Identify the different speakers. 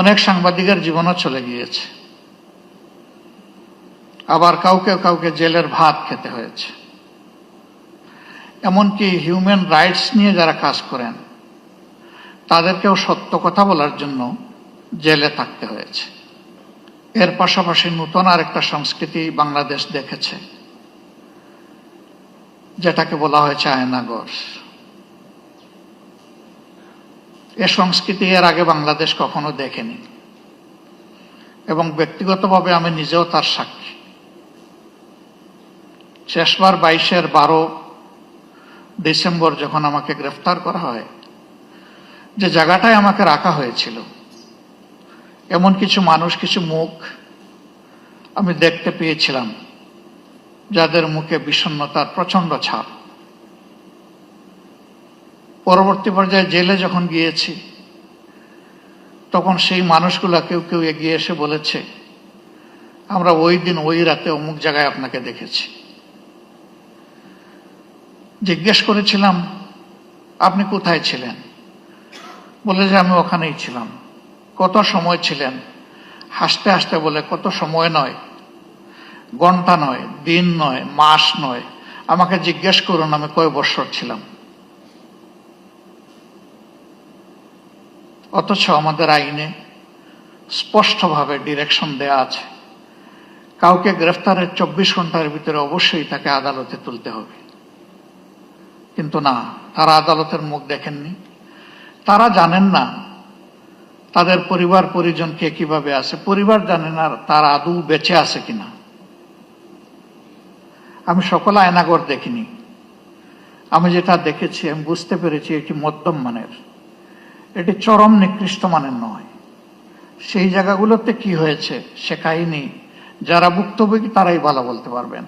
Speaker 1: অনেক সাংবাদিকের জীবনও চলে গিয়েছে। আবার কাউকে কাউকে জেলের ভাত খেতে হয়েছে। এমনকি হিউম্যান রাইটস নিয়ে যারা কাজ করেন, তাদেরকেও সত্য কথা বলার জন্য জেলে থাকতে হয়েছে। এর পাশাপাশি নতুন আরেকটা সংস্কৃতি বাংলাদেশ দেখেছে, যেটাকে বলা হয়েছে আয়নাগর। এ সংস্কৃতি এর আগে বাংলাদেশ কখনো দেখেনি। এবং ব্যক্তিগতভাবে আমি নিজেও তার সাক্ষী। শেষবার বাইশের বারো ডিসেম্বর যখন আমাকে গ্রেফতার করা হয়, যে জায়গাটায় আমাকে রাখা হয়েছিল, এমন কিছু মানুষ, কিছু মুখ আমি দেখতে পেয়েছিলাম, যাদের মুখে বিষণ্ণতার প্রচণ্ড ছাপ। পরবর্তী পর্যায়ে জেলে যখন গিয়েছি, তখন সেই মানুষগুলা কেউ কেউ এগিয়ে এসে বলেছে, আমরা ওই দিন ওই রাতে অমুক জায়গায় আপনাকে দেখেছি। জিজ্ঞেস করেছিলাম, আপনি কোথায় ছিলেন? বলে যে, আমি ওখানেই ছিলাম। কত সময় ছিলেন? হাসতে হাসতে বলে, কত সময় নয়, ঘণ্টা নয়, দিন নয়, মাস নয়। আমাকে জিজ্ঞেস করুন, আমি কয় বৎসর ছিলাম? অথচ আমাদের আইনে স্পষ্টভাবে ডিরেকশন দেয়া আছে। কাউকে গ্রেফতারের চব্বিশ ঘণ্টার ভিতরে অবশ্যই তাকে আদালতে তুলতে হবে। কিন্তু না, তারা আদালতের মুখ দেখেননি। তারা জানেন না তাদের পরিবার পরিজন কে কীভাবে আছে। পরিবার জানে না তার আদৌ বেঁচে আছে কিনা। আমি সকল আয়নাগর দেখিনি। আমি যেটা দেখেছি, আমি বুঝতে পেরেছি এটি মধ্যম মানের। এটি চরম নিকৃষ্ট মানের নয়। সেই জায়গাগুলোতে কি হয়েছে শেখায়নি যারা ভুক্তভোগী তারাই ভালো বলতে পারবেন।